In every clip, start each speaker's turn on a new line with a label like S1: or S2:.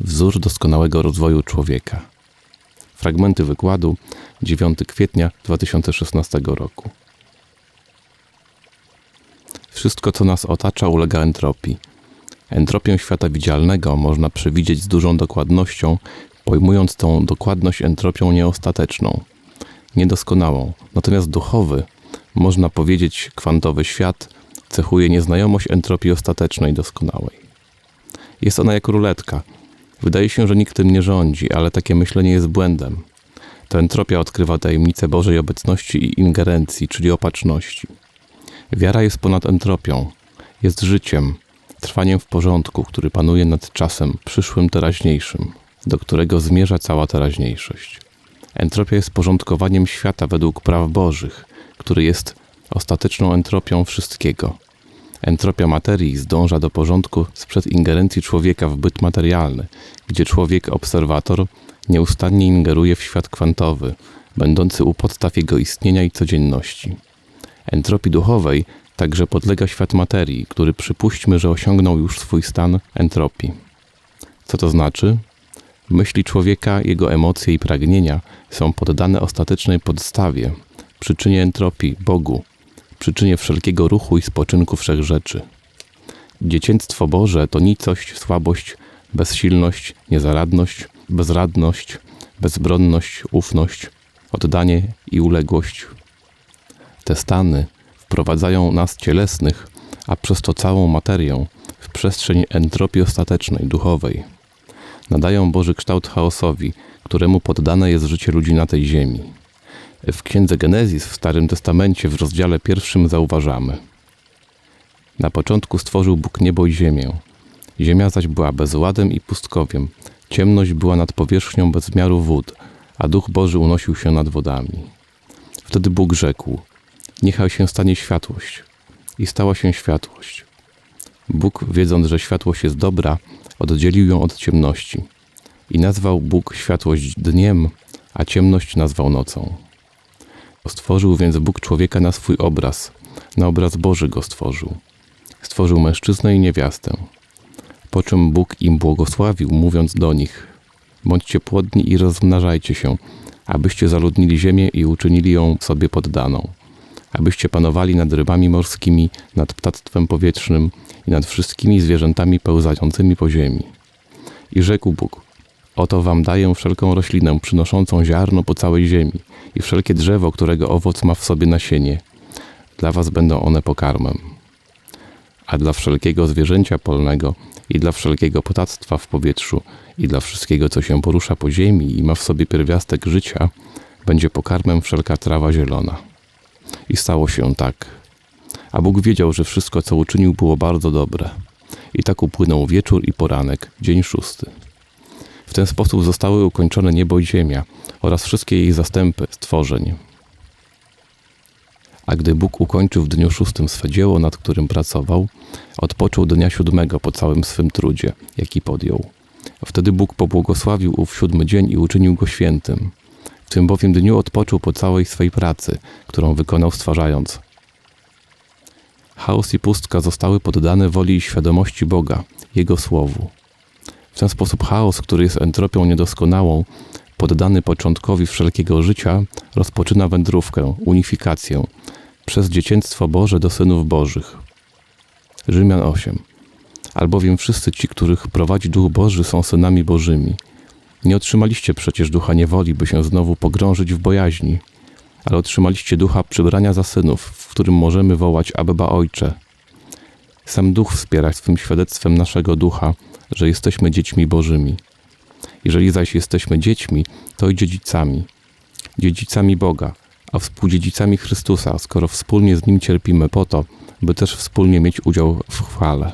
S1: wzór doskonałego rozwoju człowieka. Fragmenty wykładu 9 kwietnia 2016 roku. Wszystko, co nas otacza, ulega entropii. Entropię świata widzialnego można przewidzieć z dużą dokładnością, pojmując tą dokładność entropią nieostateczną, niedoskonałą. Natomiast duchowy, można powiedzieć kwantowy świat, cechuje nieznajomość entropii ostatecznej doskonałej. Jest ona jak ruletka. Wydaje się, że nikt tym nie rządzi, ale takie myślenie jest błędem. To entropia odkrywa tajemnicę Bożej obecności i ingerencji, czyli opatrzności. Wiara jest ponad entropią, jest życiem, trwaniem w porządku, który panuje nad czasem przyszłym teraźniejszym, do którego zmierza cała teraźniejszość. Entropia jest porządkowaniem świata według praw Bożych, który jest ostateczną entropią wszystkiego. Entropia materii zdąża do porządku sprzed ingerencji człowieka w byt materialny, gdzie człowiek, obserwator, nieustannie ingeruje w świat kwantowy, będący u podstaw jego istnienia i codzienności. Entropii duchowej także podlega świat materii, który przypuśćmy, że osiągnął już swój stan entropii. Co to znaczy? Myśli człowieka, jego emocje i pragnienia są poddane ostatecznej podstawie, przyczynie entropii, Bogu, przyczynie wszelkiego ruchu i spoczynku wszechrzeczy. Dziecięctwo Boże to nicość, słabość, bezsilność, niezaradność, bezradność, bezbronność, ufność, oddanie i uległość. Te stany wprowadzają nas cielesnych, a przez to całą materię, w przestrzeń entropii ostatecznej, duchowej. Nadają Boży kształt chaosowi, któremu poddane jest życie ludzi na tej ziemi. W księdze Genezis w Starym Testamencie w rozdziale pierwszym zauważamy. Na początku stworzył Bóg niebo i ziemię. Ziemia zaś była bezładem i pustkowiem. Ciemność była nad powierzchnią bez miaru wód, a Duch Boży unosił się nad wodami. Wtedy Bóg rzekł: Niechaj się stanie światłość. I stała się światłość. Bóg, wiedząc, że światłość jest dobra, oddzielił ją od ciemności. I nazwał Bóg światłość dniem, a ciemność nazwał nocą. Stworzył więc Bóg człowieka na swój obraz, na obraz Boży go stworzył. Stworzył mężczyznę i niewiastę. Po czym Bóg im błogosławił, mówiąc do nich: Bądźcie płodni i rozmnażajcie się, abyście zaludnili ziemię i uczynili ją sobie poddaną, abyście panowali nad rybami morskimi, nad ptactwem powietrznym i nad wszystkimi zwierzętami pełzającymi po ziemi. I rzekł Bóg: Oto wam daję wszelką roślinę przynoszącą ziarno po całej ziemi i wszelkie drzewo, którego owoc ma w sobie nasienie. Dla was będą one pokarmem. A dla wszelkiego zwierzęcia polnego i dla wszelkiego potactwa w powietrzu i dla wszystkiego, co się porusza po ziemi i ma w sobie pierwiastek życia, będzie pokarmem wszelka trawa zielona. I stało się tak. A Bóg wiedział, że wszystko, co uczynił, było bardzo dobre. I tak upłynął wieczór i poranek, dzień szósty. W ten sposób zostały ukończone niebo i ziemia oraz wszystkie jej zastępy stworzeń. A gdy Bóg ukończył w dniu szóstym swe dzieło, nad którym pracował, odpoczął dnia siódmego po całym swym trudzie, jaki podjął. Wtedy Bóg pobłogosławił ów siódmy dzień i uczynił go świętym. W tym bowiem dniu odpoczął po całej swej pracy, którą wykonał stwarzając. Chaos i pustka zostały poddane woli i świadomości Boga, Jego Słowu. W ten sposób chaos, który jest entropią niedoskonałą, poddany początkowi wszelkiego życia, rozpoczyna wędrówkę, unifikację przez dziecięctwo Boże do synów Bożych. Rzymian 8. Albowiem wszyscy ci, których prowadzi Duch Boży, są synami Bożymi. Nie otrzymaliście przecież ducha niewoli, by się znowu pogrążyć w bojaźni, ale otrzymaliście ducha przybrania za synów, w którym możemy wołać Abba Ojcze. Sam Duch wspiera swym świadectwem naszego ducha, że jesteśmy dziećmi Bożymi. Jeżeli zaś jesteśmy dziećmi, to i dziedzicami. Dziedzicami Boga, a współdziedzicami Chrystusa, skoro wspólnie z Nim cierpimy po to, by też wspólnie mieć udział w chwale.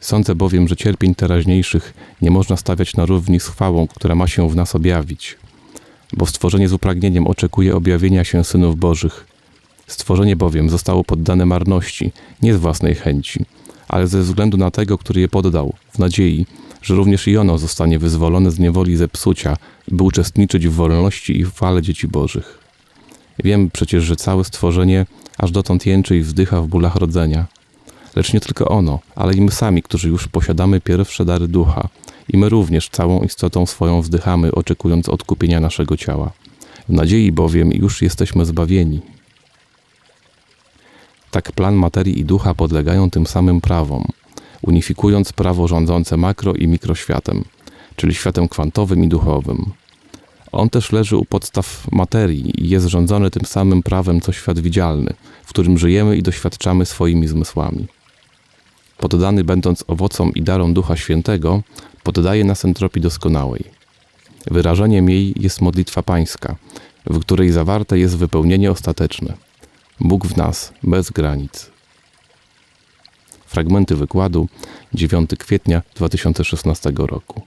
S1: Sądzę bowiem, że cierpień teraźniejszych nie można stawiać na równi z chwałą, która ma się w nas objawić. Bo stworzenie z upragnieniem oczekuje objawienia się synów Bożych. Stworzenie bowiem zostało poddane marności, nie z własnej chęci, ale ze względu na tego, który je poddał, w nadziei, że również i ono zostanie wyzwolone z niewoli zepsucia, by uczestniczyć w wolności i chwale dzieci Bożych. Wiem przecież, że całe stworzenie aż dotąd jęczy i wzdycha w bólach rodzenia. Lecz nie tylko ono, ale i my sami, którzy już posiadamy pierwsze dary ducha, i my również całą istotą swoją wzdychamy, oczekując odkupienia naszego ciała. W nadziei bowiem już jesteśmy zbawieni. Tak plan materii i ducha podlegają tym samym prawom, unifikując prawo rządzące makro i mikroświatem, czyli światem kwantowym i duchowym. On też leży u podstaw materii i jest rządzony tym samym prawem co świat widzialny, w którym żyjemy i doświadczamy swoimi zmysłami. Poddany będąc owocom i darom Ducha Świętego, poddaje nas entropii doskonałej. Wyrażeniem jej jest modlitwa pańska, w której zawarte jest wypełnienie ostateczne. Bóg w nas, bez granic. Fragmenty wykładu 9 kwietnia 2016 roku.